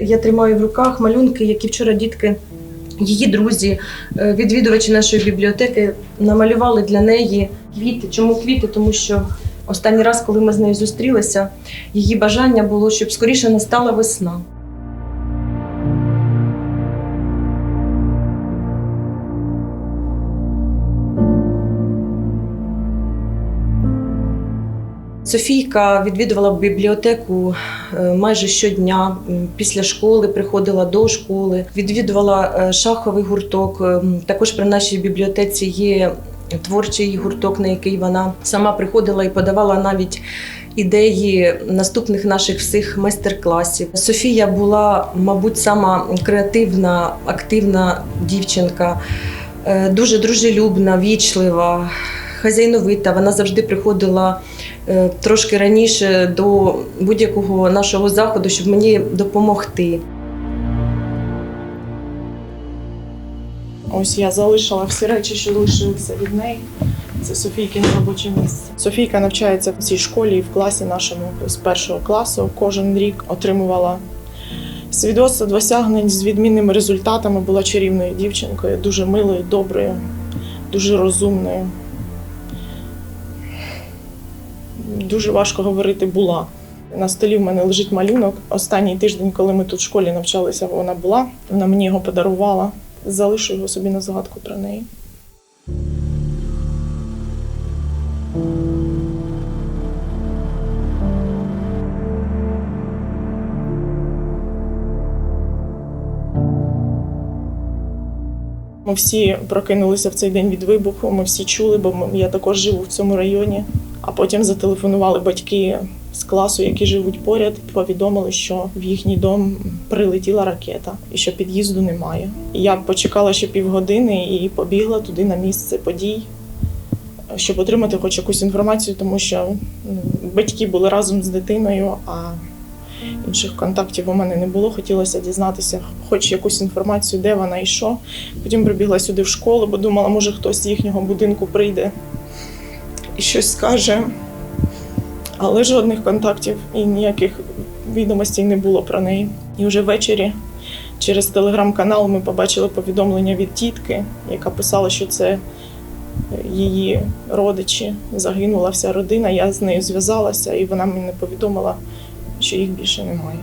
Я тримаю в руках малюнки, які вчора дітки, її друзі, е, відвідувачі нашої бібліотеки намалювали для неї квіти. Чому квіти? Тому що останній раз, коли ми з нею зустрілися, її бажання було, щоб скоріше настала весна. Софійка відвідувала бібліотеку е, майже щодня. Після школи приходила до школи, відвідувала е, шаховий гурток. Ем, Також при нашій бібліотеці є творчий гурток, на який вона сама приходила і подавала навіть ідеї наступних наших всіх майстер-класів. Софія була, мабуть, сама креативна, активна дівчинка, е, дуже дружелюбна, вічлива, хазяйновита. Вона завжди приходила е, трошки раніше до будь-якого нашого заходу, щоб мені допомогти. Ось я залишила всі речі, що лишилися від неї. Це Софійкине робоче місце. Софійка навчається в цій школі і в класі нашому з першого класу. Кожен рік отримувала свідоцтво досягнень з відмінними результатами. Була чарівною дівчинкою, дуже милою, доброю, дуже розумною. Дуже важко говорити була. На столі в мене лежить малюнок. Останній тиждень, коли ми тут в школі навчалися, вона була. Вона мені його подарувала. Залишу його собі на згадку про неї. Ми всі прокинулися в цей день від вибуху. Ми всі чули, бо я також живу в цьому районі. А потім зателефонували батьки з класу, які живуть поряд, повідомили, що в їхній дом прилетіла ракета і що під'їзду немає. Я почекала ще півгодини і побігла туди на місце подій, щоб отримати хоч якусь інформацію, тому що батьки були разом з дитиною, а інших контактів у мене не було. Хотілося дізнатися хоч якусь інформацію, де вона і що. Потім прибігла сюди в школу, бо думала, може хтось з їхнього будинку прийде і щось скаже. Але жодних контактів і ніяких відомостей не було про неї. І вже ввечері через телеграм-канал ми побачили повідомлення від тітки, яка писала, що це її родичі, загинула вся родина. Я з нею зв'язалася, і вона мені повідомила, що їх більше немає.